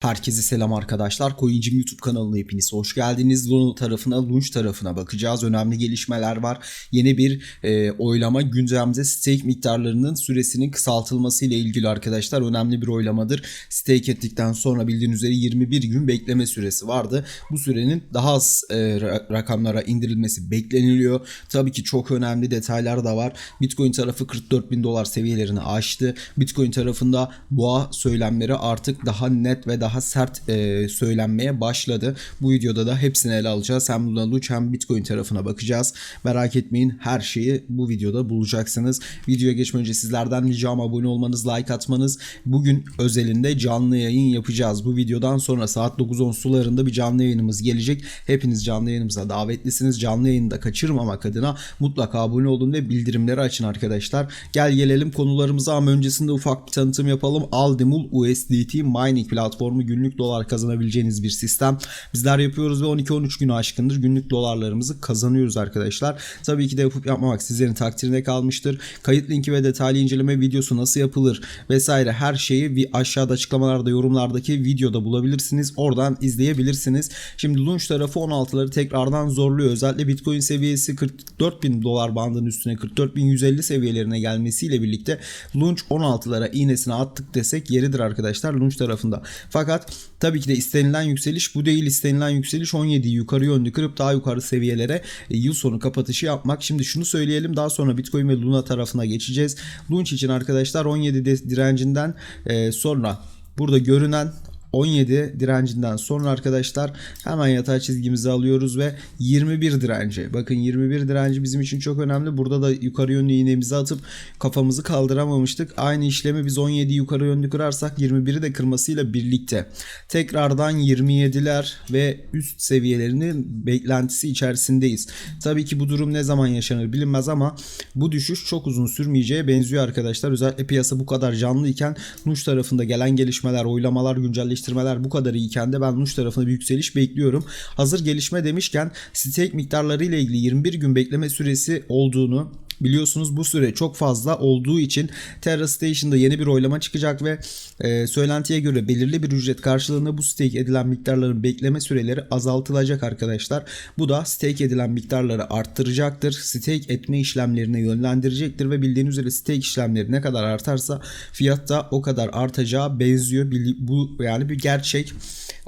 Herkese selam arkadaşlar. Coincim YouTube kanalına hepiniz hoş geldiniz. Luna tarafına, Lunch tarafına bakacağız. Önemli gelişmeler var. Yeni bir e, oylama gündemde stake miktarlarının süresinin kısaltılması ile ilgili arkadaşlar önemli bir oylamadır. Stake ettikten sonra bildiğiniz üzere 21 gün bekleme süresi vardı. Bu sürenin daha az e, ra- rakamlara indirilmesi bekleniliyor. Tabii ki çok önemli detaylar da var. Bitcoin tarafı 44 bin dolar seviyelerini aştı. Bitcoin tarafında boğa söylemleri artık daha net ve daha sert e, söylenmeye başladı. Bu videoda da hepsini ele alacağız. Hem Luna Luch hem Bitcoin tarafına bakacağız. Merak etmeyin her şeyi bu videoda bulacaksınız. Videoya geçmeden önce sizlerden ricam abone olmanız, like atmanız. Bugün özelinde canlı yayın yapacağız. Bu videodan sonra saat 9-10 sularında bir canlı yayınımız gelecek. Hepiniz canlı yayınımıza davetlisiniz. Canlı yayını da kaçırmamak adına mutlaka abone olun ve bildirimleri açın arkadaşlar. Gel gelelim konularımıza ama öncesinde ufak bir tanıtım yapalım. Aldemul USDT mining platformu günlük dolar kazanabileceğiniz bir sistem. Bizler yapıyoruz ve 12-13 günü aşkındır günlük dolarlarımızı kazanıyoruz arkadaşlar. Tabii ki de yapıp yapmamak sizlerin takdirine kalmıştır. Kayıt linki ve detaylı inceleme videosu nasıl yapılır vesaire her şeyi bir aşağıda açıklamalarda yorumlardaki videoda bulabilirsiniz. Oradan izleyebilirsiniz. Şimdi Lunch tarafı 16'ları tekrardan zorluyor. Özellikle Bitcoin seviyesi 44 bin dolar bandının üstüne 44 bin 150 seviyelerine gelmesiyle birlikte Lunch 16'lara iğnesini attık desek yeridir arkadaşlar Lunch tarafında. Fakat tabii ki de istenilen yükseliş bu değil. İstenilen yükseliş 17'yi yukarı yönlü kırıp daha yukarı seviyelere e, yıl sonu kapatışı yapmak. Şimdi şunu söyleyelim daha sonra Bitcoin ve Luna tarafına geçeceğiz. Lunch için arkadaşlar 17 de- direncinden e, sonra burada görünen 17 direncinden sonra arkadaşlar hemen yatay çizgimizi alıyoruz ve 21 direnci. Bakın 21 direnci bizim için çok önemli. Burada da yukarı yönlü iğnemizi atıp kafamızı kaldıramamıştık. Aynı işlemi biz 17 yukarı yönlü kırarsak 21'i de kırmasıyla birlikte tekrardan 27'ler ve üst seviyelerinin beklentisi içerisindeyiz. Tabii ki bu durum ne zaman yaşanır bilinmez ama bu düşüş çok uzun sürmeyeceğe benziyor arkadaşlar. Özellikle piyasa bu kadar canlı iken Nuş tarafında gelen gelişmeler, oylamalar, güncelleştirmeler bu kadar iyiken de ben Nuş tarafında bir yükseliş bekliyorum. Hazır gelişme demişken stake miktarları ile ilgili 21 gün bekleme süresi olduğunu Biliyorsunuz bu süre çok fazla olduğu için Terra Station'da yeni bir oylama çıkacak ve e, söylentiye göre belirli bir ücret karşılığında bu stake edilen miktarların bekleme süreleri azaltılacak arkadaşlar. Bu da stake edilen miktarları arttıracaktır. Stake etme işlemlerine yönlendirecektir ve bildiğiniz üzere stake işlemleri ne kadar artarsa fiyat da o kadar artacağı benziyor. Bu yani bir gerçek.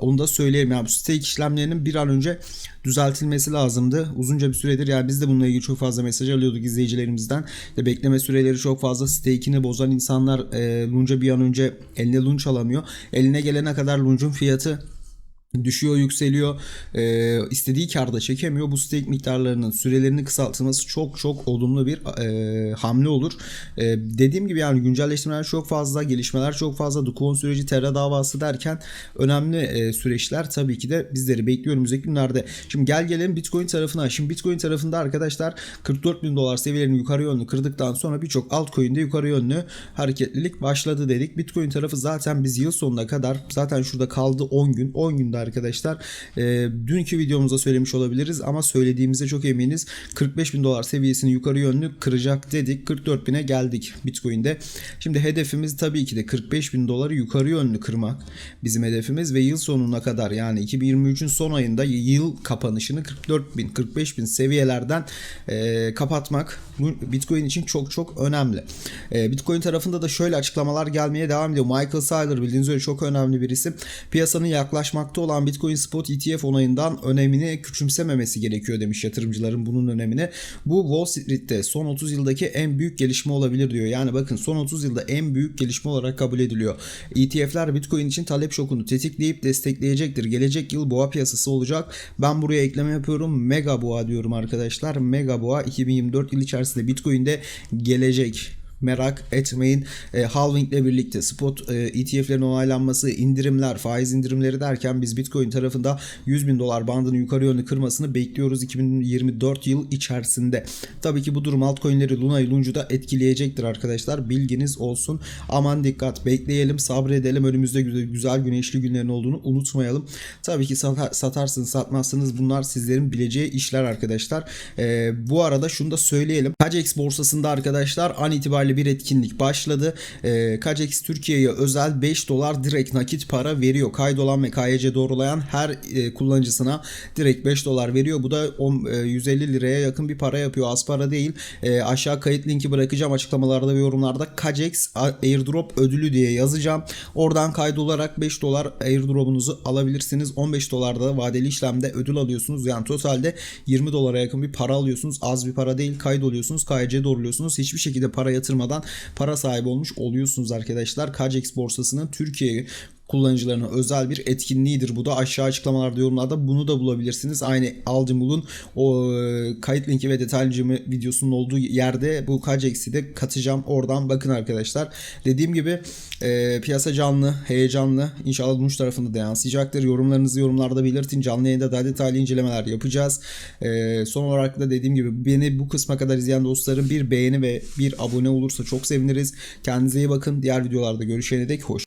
Onu da söyleyeyim. Yani bu stake işlemlerinin bir an önce düzeltilmesi lazımdı. Uzunca bir süredir yani biz de bununla ilgili çok fazla mesaj alıyorduk izleyicilerimizden. İşte bekleme süreleri çok fazla stake'ini bozan insanlar e, Lunch'a bir an önce eline Lunch alamıyor. Eline gelene kadar Lunch'un fiyatı düşüyor yükseliyor. Ee, istediği karda çekemiyor. Bu stake miktarlarının sürelerini kısaltılması çok çok olumlu bir e, hamle olur. Ee, dediğim gibi yani güncelleştirmeler çok fazla gelişmeler çok fazla. Dukon süreci Terra davası derken önemli e, süreçler tabii ki de bizleri bekliyor önümüzdeki günlerde. Şimdi gel gelelim Bitcoin tarafına. Şimdi Bitcoin tarafında arkadaşlar 44 bin dolar seviyelerini yukarı yönlü kırdıktan sonra birçok altcoin'de yukarı yönlü hareketlilik başladı dedik. Bitcoin tarafı zaten biz yıl sonuna kadar zaten şurada kaldı 10 gün. 10 günde arkadaşlar e, dünkü videomuzda söylemiş olabiliriz ama söylediğimize çok eminiz 45 bin dolar seviyesini yukarı yönlü kıracak dedik 44 bine geldik Bitcoin'de şimdi hedefimiz tabii ki de 45 bin doları yukarı yönlü kırmak bizim hedefimiz ve yıl sonuna kadar yani 2023'ün son ayında yıl kapanışını 44 bin 45 bin seviyelerden e, kapatmak Bitcoin için çok çok önemli. E, Bitcoin tarafında da şöyle açıklamalar gelmeye devam ediyor. Michael Saylor bildiğiniz üzere çok önemli bir isim. Piyasanın yaklaşmakta olan Bitcoin Spot ETF onayından önemini küçümsememesi gerekiyor demiş yatırımcıların bunun önemini. Bu Wall Street'te son 30 yıldaki en büyük gelişme olabilir diyor. Yani bakın son 30 yılda en büyük gelişme olarak kabul ediliyor. ETF'ler Bitcoin için talep şokunu tetikleyip destekleyecektir. Gelecek yıl boğa piyasası olacak. Ben buraya ekleme yapıyorum. Mega boğa diyorum arkadaşlar. Mega boğa 2024 yıl içerisinde Bitcoin'de gelecek merak etmeyin. E, halving ile birlikte spot e, ETF'lerin onaylanması, indirimler, faiz indirimleri derken biz Bitcoin tarafında 100 bin dolar bandını yukarı yönlü kırmasını bekliyoruz 2024 yıl içerisinde. Tabii ki bu durum altcoin'leri Luna'yı Lunch'u da etkileyecektir arkadaşlar. Bilginiz olsun. Aman dikkat bekleyelim, sabredelim. Önümüzde güzel, güneşli günlerin olduğunu unutmayalım. Tabii ki sata- satarsınız, satmazsınız bunlar sizlerin bileceği işler arkadaşlar. E, bu arada şunu da söyleyelim. Pacex borsasında arkadaşlar an itibariyle şöyle bir etkinlik başladı. E, Kajex Türkiye'ye özel 5 dolar direkt nakit para veriyor. Kaydolan ve KYC doğrulayan her e, kullanıcısına direkt 5 dolar veriyor. Bu da on- e, 150 liraya yakın bir para yapıyor. Az para değil. E, aşağı kayıt linki bırakacağım açıklamalarda ve yorumlarda Kajex Airdrop ödülü diye yazacağım. Oradan kaydolarak 5 dolar airdrop'unuzu alabilirsiniz. 15 dolarda da vadeli işlemde ödül alıyorsunuz. Yani totalde 20 dolara yakın bir para alıyorsunuz. Az bir para değil. Kaydoluyorsunuz. KYC doğruluyorsunuz. Hiçbir şekilde para yatırmadan para sahibi olmuş oluyorsunuz arkadaşlar. Kajex borsasının Türkiye kullanıcılarına özel bir etkinliğidir. Bu da aşağı açıklamalarda yorumlarda bunu da bulabilirsiniz. Aynı Alcımul'un o e, kayıt linki ve detaylı inceme videosunun olduğu yerde bu Kajex'i de katacağım. Oradan bakın arkadaşlar. Dediğim gibi e, piyasa canlı, heyecanlı. İnşallah Lunch tarafında da yansıyacaktır. Yorumlarınızı yorumlarda belirtin. Canlı yayında daha detaylı incelemeler yapacağız. E, son olarak da dediğim gibi beni bu kısma kadar izleyen dostlarım bir beğeni ve bir abone olursa çok seviniriz. Kendinize iyi bakın. Diğer videolarda görüşene dek hoş.